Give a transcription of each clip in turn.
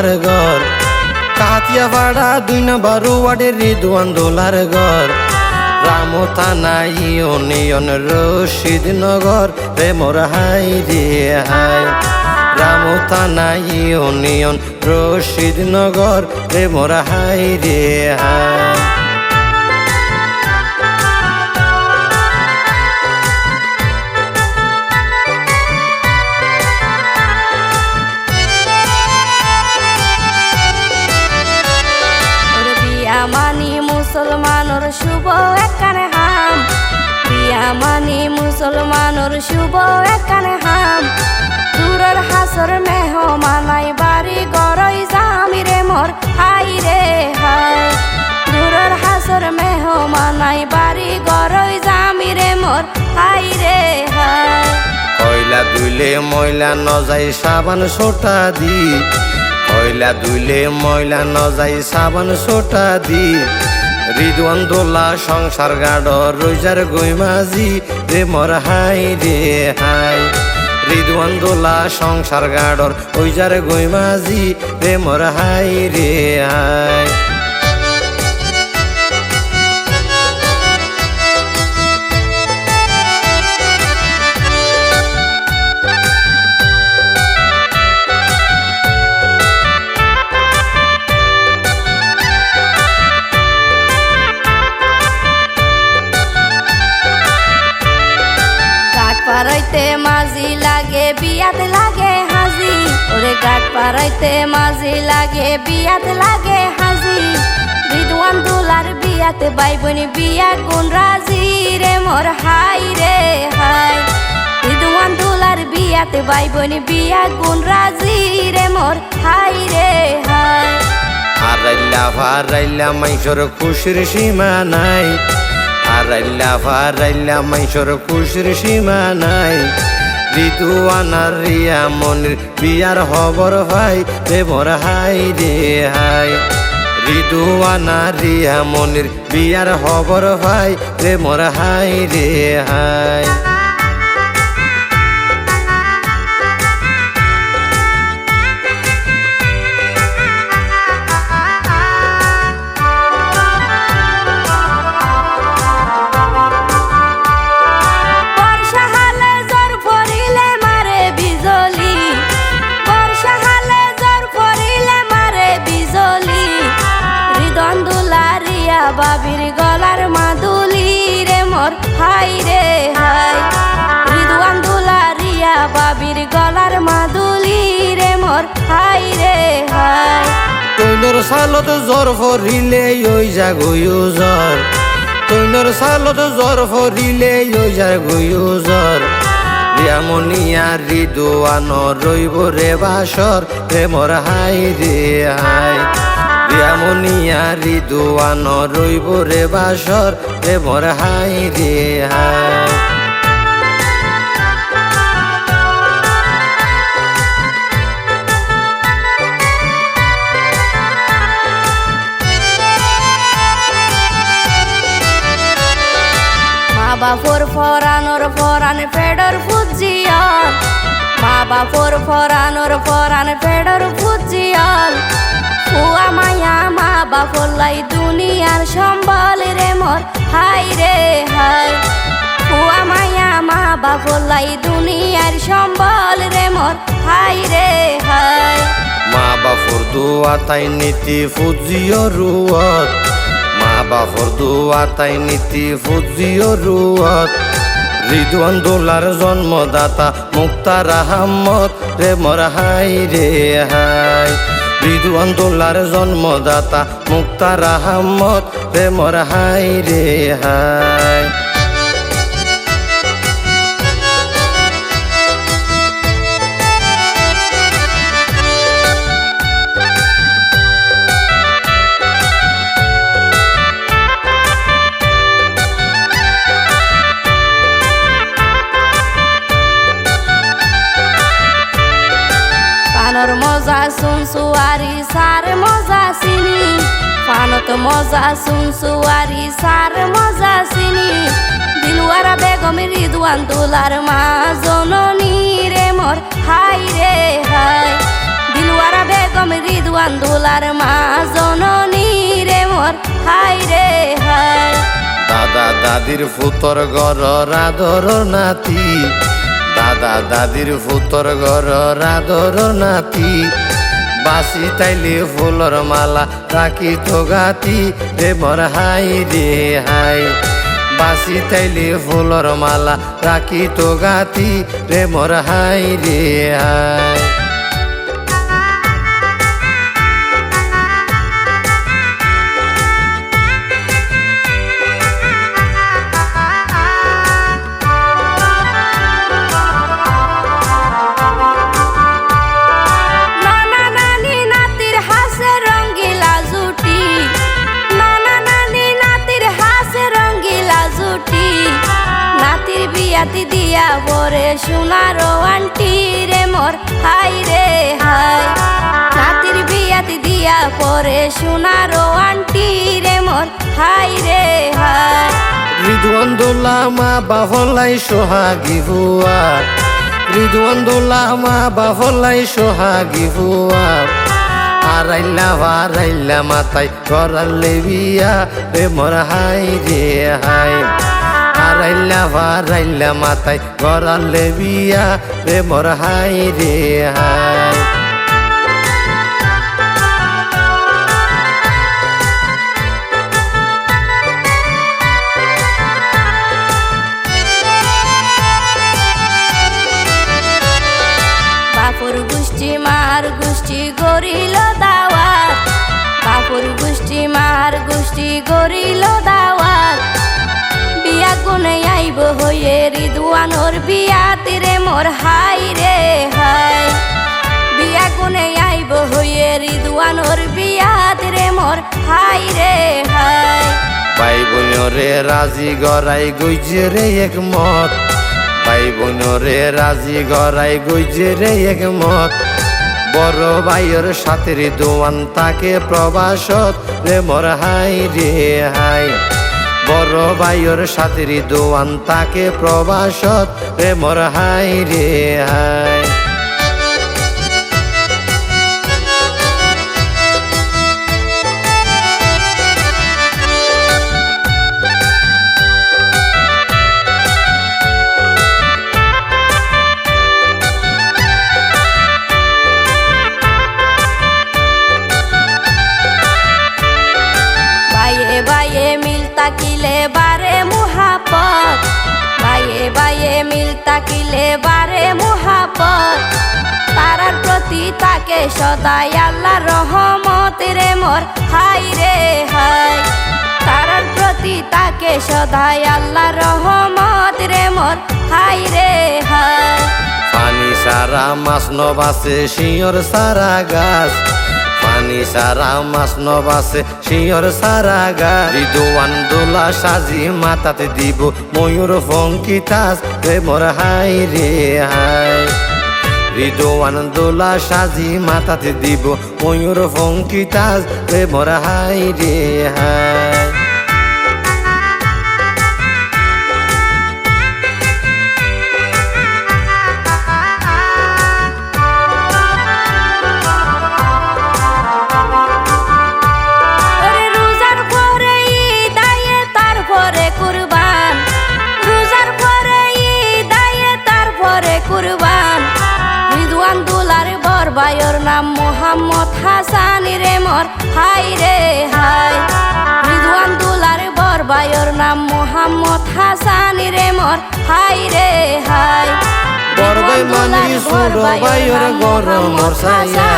দোলার ঘর। কাতিয়া ভাড়া দুই নম্বর ওয়ার্ডের রিদুয়ান দোলার ঘর। রাম থানা অনিয়ন রশিদ নগর রে মোর হাই রে হাই। রাম থানা ইউনিয়ন রশিদ নগর রে মোর হাই রে হাই। মানি মুসলমানর শুভ একানে হাম। দূরের হাসর মেহ মানাই বাড়ি গরই জামি রে মোর হাই রে হাই দূরের হাসর মেহ মানাই বাড়ি গরই জামি রে মোর হাই রে হাই কয়লা দুইলে ময়লা নজাই সাবান সোটা দি। কয়লা দুইলে ময়লা নজাই সাবান সোটা দি। রিদওয়ান দোলা সংসার গাড় রোজার গৈমাজি রে মর হাই রে হাই। রিদওয়ান দোলা সংসার গাড়র ওইজার গৈমাজি রে মর হাই রে হাই। পারাইতে মাঝি লাগে, বিয়াতে লাগে হাজি। ওরে গাট পারাইতে মাঝি লাগে, বিয়াতে লাগে হাজি। বিদ্বান দুলার বিয়াতে বাইবনি বিয়া গুণ রাজি রে মোর হাই রে হাই। বিদ্বান দুলার বিয়াতে বাইবনি বিয়া গুণ রাজি রে মোর হাই রে হাই। আরাইল্লা ফারাইল্লা মাইসর খুশির সীমা নাই। আরাইল্লা ফারাইল্লা মাইসর খুশির সীমা নাই আনার রিয়া মনির বিয়ার হবর ভাই দেবর হাই রে হাই ঋতুয়ানা রিয়া মনির বিয়ার হবর ভাই দেবর হাই রে হাই সালত জ্বর ফরিলে ওই জাগইও জ্বর। রিয়ামনিয়া রিদুয়ান রইব রে বাসর, প্রেমর হাই রে হাই রিয়ামনিয়া রিদুয়ান রইব রে বাসর, প্রেমর হাই রে হাই বাপর ফরানোর ফরান ফেডর ফুজিয়াল মা বাপর ফরানোর ফরান ফেডর ফুজিয়াল ফুয়া মায়া, মা বাপর লাই দুনিয়ার সম্বল রে মোর। হাই রে হাই। ফুয়া মায়া, মা বাপর লাই দুনিয়ার সম্বল রে মোর। হাই রে হাই। মা বাফর দোয়া তাই নীতি ফুজিও রুয়ত। বাফর তাই নীতি ফুজিও রুয়াত। রিদওয়ান দোলার জন্মদাতা মুক্তার আহমদ রে মর হাই রে হাই। রিদওয়ান দোলার জন্মদাতা মুক্তার আহমদ রে মর হাই রে হাই। পানর মজা শুন সুয়ারি, সার মজা চিনি পানত মজা শুন সুয়ারি, সার মজা চিনি দিলুয়ারা বেগম রিদওয়ান তুলার মা জননী রে মোর, হাই রে হাই। দিলওয়ারা বেগম রিদওয়ান দোলার মা জননী রে মোর, হাই রে হাই। দাদা দাদির ফুতর ঘর রাধর নাতি দাদা দাদির ফুতর ঘর, রাধর নাতি। বাসি তাইলে ফুলর মালা রাখি তো গাতি। রে মর হাই রে হাই বাসি তাইলে ফুলর মালা রাখি তো গাতি। রে মর হাই রে হাই। মা বাফলাই সোহাগী হুয়া। রিদওয়ান দোলা মা সোহাগী হুয়া। আরাইলা হারাইলা মাতাই করালে বিয়া রে মোর হাই রে হাই। আরাইলা মাতাই করালে বিয়া রে মোর হাই রে হাই। রিদুয়ানোর বিয়াতে রে, মোর হাই রে হাই। বিয়া কোনে আইব হয়ে রিদুয়ানোর বিয়াতে রে, মোর হাই রে হাই। ভাই বোনরে রাজি গড়াই গুইজে রে একমত। ভাই বোনরে রাজি গড়াই গুইজে রে একমত। বড় ভাইয়ের সাথে দোয়ান তাকে প্রবাসত রে, মোর হাই রে হাই। বড় ভাইয়ের সাথে দোয়ান তাকে প্রবাসত রে মোর হাই রে হাই তাকিলে বারে মুহাপত। বাইয়ে বাইয়ে মিল তাকিলে বারে মুহাপত। তারার প্রতি তাকে সদাই আল্লাহ রহমত রে মোর হাই। রে হাই তারার প্রতি তাকে সদাই আল্লাহ রহমত রে মোর হাই। রে হাই পানি সারা মাছ নবাসে শিয়র সারা গাছ। পানি সারা মাছ নবাসে, শিয়র সারা গা রিদুয়ান দোলা সাজি মাতাতে দিব ময়ূর ফঙ্কিতাস রে মোর হাই রে হাই। রিদুয়ান দোলা সাজি মাতাতে দিব ময়ূর ফঙ্কিতাস রে মোর হাই রে হাই। গরম সাইয়া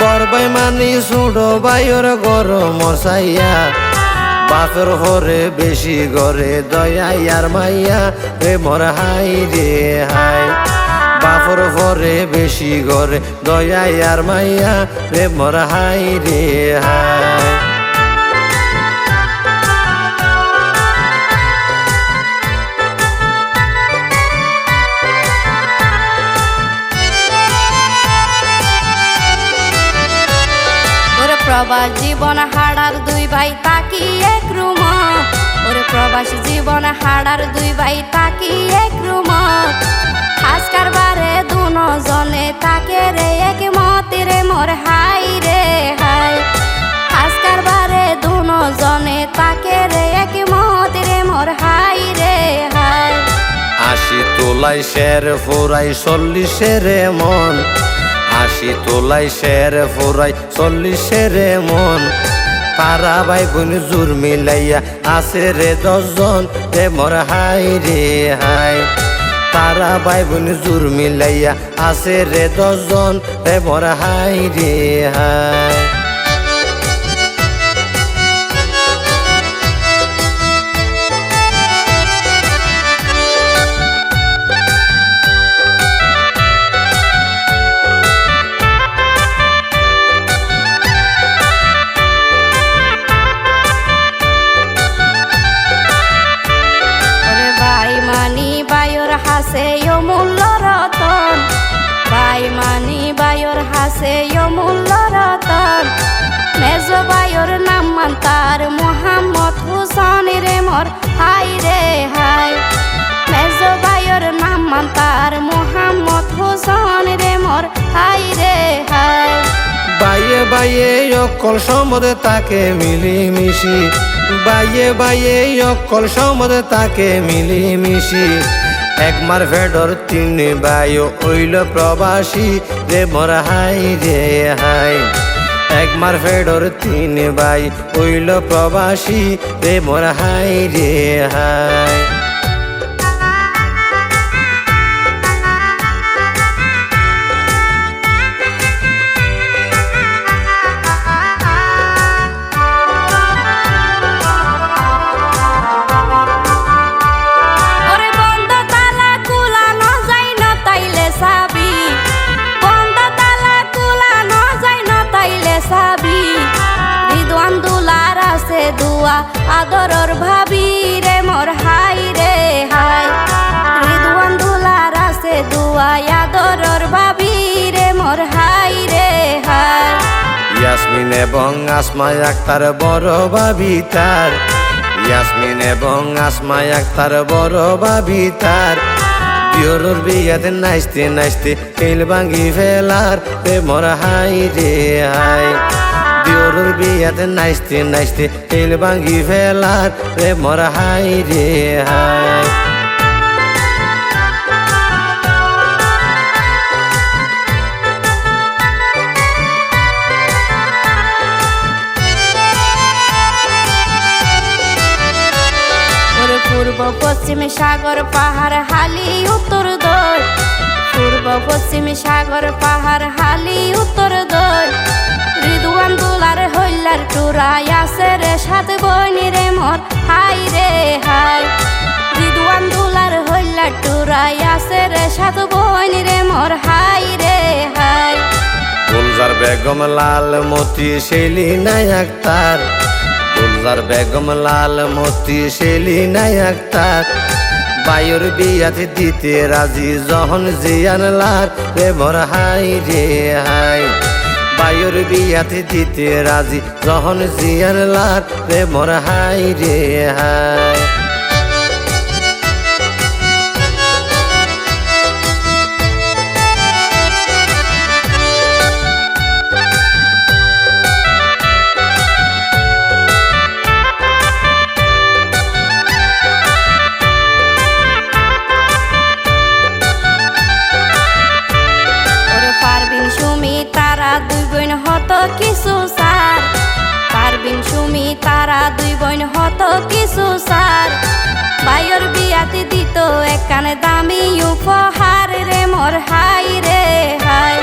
বরবাই মানি সুড়ো বাইর গরম সাইয়া বাপের হরে বেশি গরে দয়া আর মাইয়া। রে মর হাই রে হাই। বাপর হরে বেশি গরে দয়া আর মাইয়া। রে মর হাই রে হাই। জীবন হাড়ার দুই ভাই তাকি এক রুম? ওরে প্রবাস জীবন হাড়ার দুই ভাই তাকি এক রুম? আজকার বারে দুজনে তাকে রে এক মতে রে, মোর হাই রে হাই। আজকার বারে দুজনে তাকে রে এক মতে রে, মোর হাই রে হাই। আশি তোলাই শের ফোরাই চল্লিশের মন। আশি তোলাই শের ফোরাই চল্লিশের মন। তারা ভাই বোন জোর মিলাইয়া আছে রে দশজন রে মর হাই রে হাই। তারা ভাই বোন জোর মিলাইয়া আছে রে দশজন রে মর হাই রে হাই। হাসে মূল্য রতন। বাই মানি বায়ুর হাসে মূল্য রতন। মেজ বায়ুর নাম তার মোহাম্মদ হুসন রে মোর। হাই রে হাই। মেজ বায়ুর নাম তার মোহাম্মদ হুসন রে মোর। হাই রে হাই। বাইয়ে বাইয়ে অকল সম্বদে তাকে মিলি মিশি বাইয়ে বাইয়ে অকল সম্বদে তাকে মিলি মিশি একমার ভেডর তিন বায়ু ওইল প্রবাসী রে মর হাই রে হাই। একমার ভেডর তিন বাই ওইল প্রবাসী রে মর হাই রে হাই। আক্তার, বড় ভাবি তার। ইয়াসমিন এবং আসমাই আক্তার, বড় ভাবি তার। বিয়রুর বিয়াতে নাচতে নাচতে তেল ভাঙি ফেলার রে মোর হাই রে হাই। বিয়রুর বিয়াতে নাচতে নাচতে তেল ভাঙি ফেলার রে মোর হাই রে হাই। পূর্ব পশ্চিম সাগর পাহাড় হালি, উত্তর দই। পূর্ব পশ্চিম সাগর পাহাড় হালি, উত্তর দই। রিদুয়ান দুলার হইলার টুরাই আছে রে সাত বইনি রে মোর হাই রে, হাই। রিদুয়ান দুলার হইলার টুরাই আছে রে সাত বইনি রে মোর হাই রে, হাই। গুলজার বেগম লাল মতি শেলি নায়ক তার গুলজার বেগম লাল মতি শেলি নায়ক তার বায়ুর বিয়াতে দিতে রাজি যখন জিয়ান লার রে মোর হাই রে হাই। বায়ুর বিয়াতে দিতে রাজি যখন জিয়ান লার রে মোর হাই রে হাই। তারা দুই বোন হত কিছু সার। বায়র বিয়াতে দিত একানে দামি উপহার রে, মোর হাই রে হাই।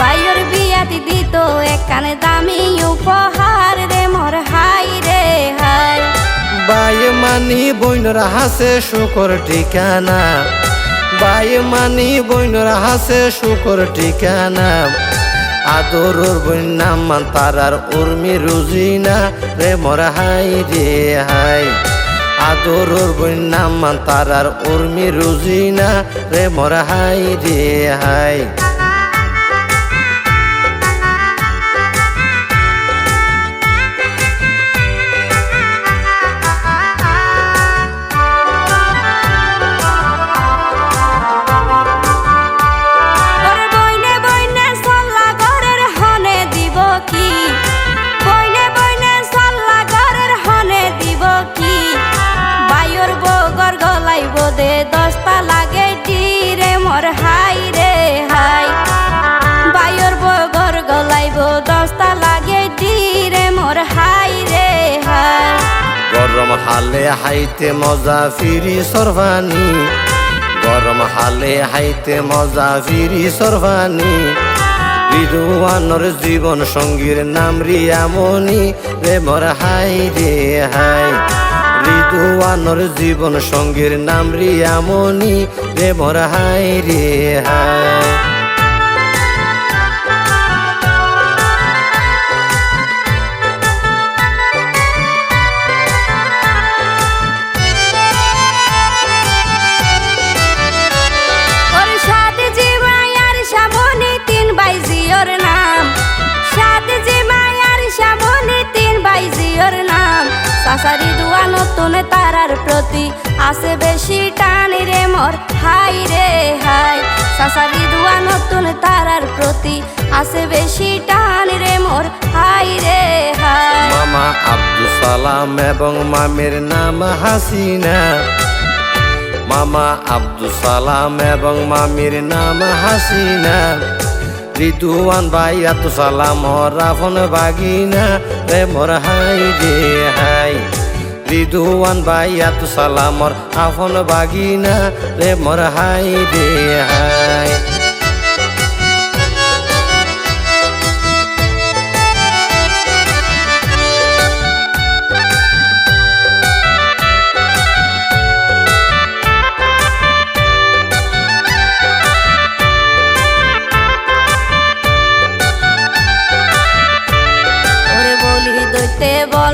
বায়র বিয়াতে দিত একানে দামি উপহার রে, মোর হাই রে হাই। বাই মানি বইনর হাসে শুকর ঠিকানা। বাই মানি বইনর হাসে শুকর ঠিকানা। আদরর বন্যা মান তারার উর্মি রুজিনা রে মর হাই রে হাই। আদরর বন্যা মান তারার উর্মি রুজিনা রে মর হাই রে হাই। মজা ফিরি সরভানি গরম হালে হাইতে মজা ফিরি সরভানি রিদুয়ানোর জীবন সঙ্গীর নাম রিয়ামণি। রে মোর হাই রে হাই। রিদুয়ানোর জীবন সঙ্গীর নাম রিয়ামণি। রে মোর হাই রে হাই। নতুন তারার প্রতি আসে বেশি টান রে মোর। হাই রে, হাই। সাসারি দুয়া নতুন তারার প্রতি আসে বেশি টান রে মোর। হাই রে, হাই। মামা আব্দুল সালাম এবং মামের নাম হাসিনা। মামা আব্দুল সালাম এবং মামির নাম হাসিনা। রিদুয়ান ভাই আতু সালাম রাফন বাগিনা। রে মোর হাই রে, হাই। রিদুয়ান ভাই আতু সালাম আফন বাগিনা রে মর হাই রে হাই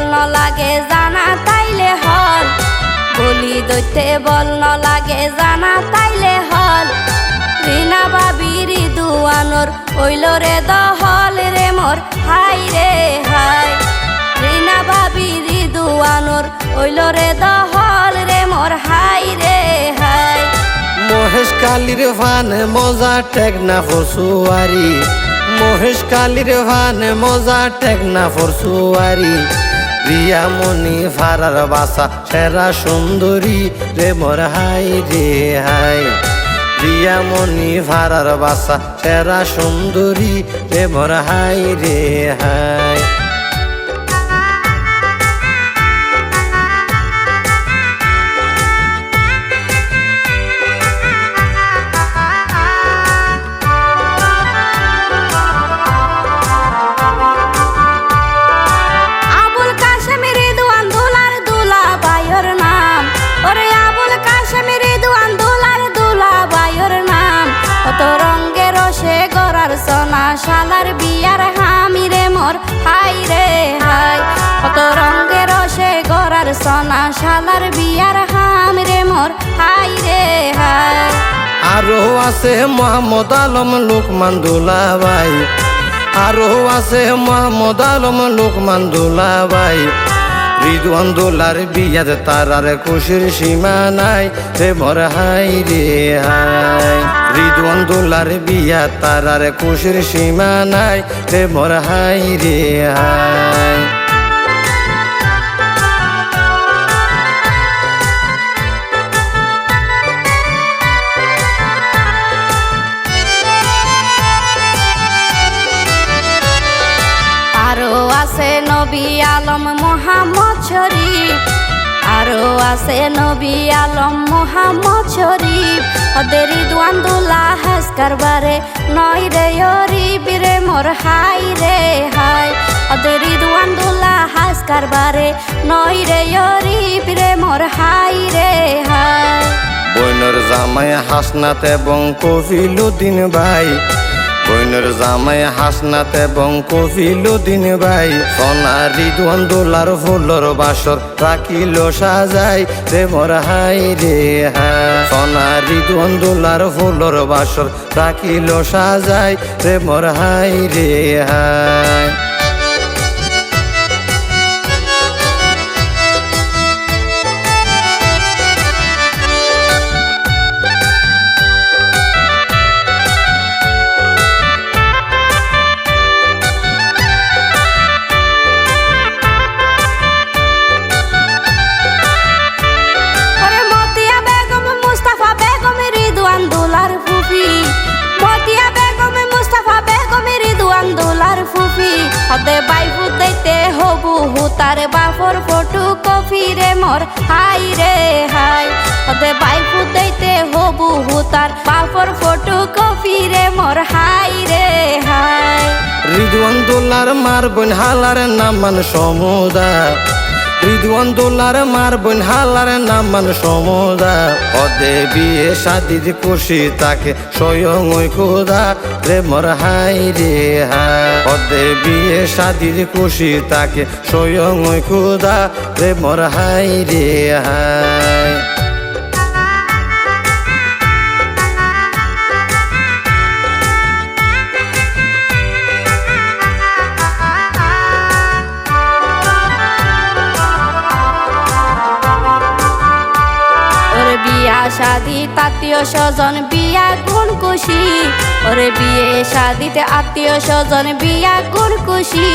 বল লাগে জানা তাইলে হল। বলি দইতে বল লাগে জানা তাইলে হল। রিনা বাবি রিদুয়ানোর ওইল রে দহল রে মোর, হাই রে হাই। রিনা বাবি রিদুয়ানোর ওইল রে দহল রে মোর, হাই রে হাই। মহেশ কালির ভান মজা টেকনা ফরসুয়ারি মহেশ কালির ভান মজা টেকনা ফরসুয়ারি রিয়া মনি ফারার বাসা, সেরা সুন্দরী রে মোর হাই রে হাই। রিয়া মনি ফারার বাসা, সেরা সুন্দরী রে মোর হাই রে হাই। মোহাম্মদ আলম লোকমান দুলাভাই। আরও আছে মোহাম্মদ আলম লোকমান দুলাভাই। রিদওয়ান দোলার বিয়াদ তারার খুশির সীমা নাই। রে মোর হাই রে হাই। রিদওয়ান দোলার বিয়া তারার খুশির সীমা নাই। রে মোর হাই রে হাই। আছে নবী আলম মোহাম্মদ শরীফ। ওদের দ্বান্দুলা হাস কারবারে, নয় রে অরিব রে, মোর হাই রে হাই। ওদের দ্বান্দুলা হাস কারবারে, নয় রে অরিব রে, মোর হাই রে হাই। বইনর জামাই হাসনাত এবং কফিলুদ্দিন ভাই। বইনর জামাই হাসনাত এবং কফিলুদ্দিন ভাই। সোনারি দোয়ান দোলার ফুলর বাসর রাখিল সাজাই রে মোর হাই রে হাই সোনারি দোয়ান দোলার ফুলর বাসর রাখিল সাজাই রে মোর হাই রে হাই মোর হাই রে হাই। হতে বাই ফুটাইতে হবু হুতার, বাপর ফটো কপি রে মোর হাই রে হাই। রিদুয়ান দোলার মার হালার নাম মান সমুদা রিদওয়ান দোলার মার বোন হালার নাম মান সমুদা অদে বিয়ে সাদির খুশি তাকে স্বয়ং ওই খুদা রে মর হাই রে হা অদে বিয়ে সাদির খুশি তাকে স্বয়ং ওই খুদা রে মর হাই রে হাই স্বজন বিয়া গুণ খুশি ওরে বিয়ে শাদিতে আত্মীয় স্বজন বিয়া গুণ খুশি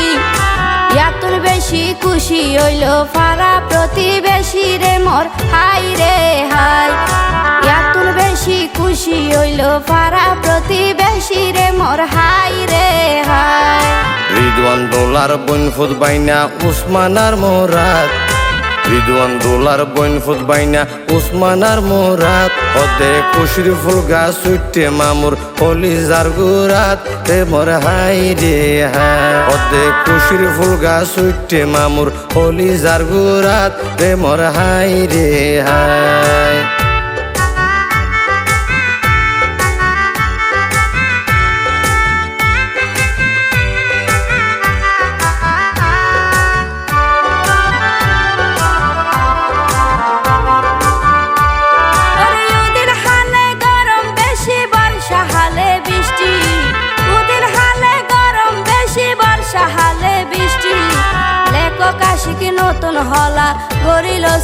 ইয়াতুর বেশি খুশি হইল ফারা প্রতিবেশী রে মোর। হাই রে হাই। ইয়াতুর বেশি খুশি হইল ফারা প্রতিবেশী রে মোর। হাই রে হাই। রিদওয়ান দোলার বন ফুট বাইনা উসমানার মোরাত রিদওয়ান দোলার বইন ফুত বাইনা উসমানার মোরাত হতে কুশির ফুল গাছ উঠে মামুর হলি যার গুরাত তে মোর হাই রে হাই ওদে কুশির ফুল গাছ উঠে মামুর হলি যার গুরাত তে মোর হাই রে হাই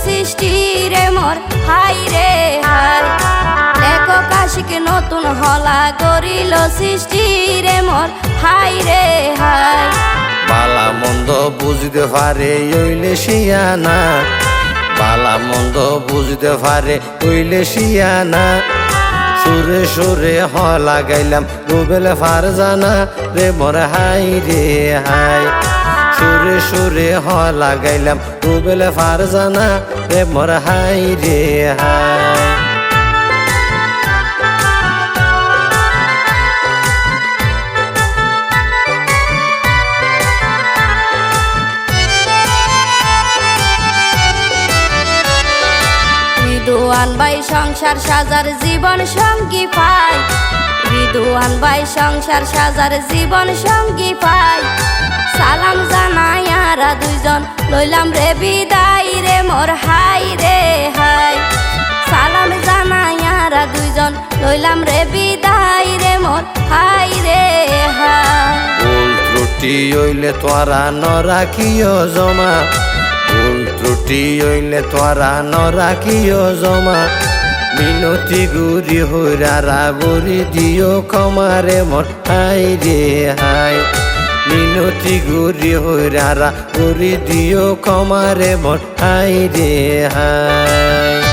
সৃষ্টি রে মোর হাই রে হাই। লেখক আশিকি নতুন হলা গরিল সৃষ্টি রে মোর হাই রে হাই। বালা মন্দ বুঝতে পারে ওইলে শিয়ানা। বালা মন্দ বুঝতে পারে ওইলে শিয়ানা। সুরে সুরে হ লাগাইলাম রুবেল ফার জানা রে মোর হাই রে হাই। সুরে সুরে হ লাগাইলাম রুবেল ফার জানা রে মোর হাই রে হাই। রিদুয়ান বাই সংসার সাজার জীবন সঙ্গী পাই। রিদুয়ান বাই সংসার সাজার জীবন সঙ্গী পাই। সালাম জানাই আরা দুইজন, লইলাম রে বিদায় রে, মোর হাই রে হাই। সালাম জানাই আরা দুইজন, লইলাম রে বিদায় রে, মোর হাই রে হাই। ভুল ত্রুটি হইলে তোরা ন রাখিও জমা। ভুল ত্রুটি হইলে তোরা ন রাখিও জমা। মিনতি গুরি হুরারা বুড়ি দিও কমারে মঠাই রে হাই। মিনতি গুরি হুরারা বুড়ি দিও কমারে মঠাই রে হাই।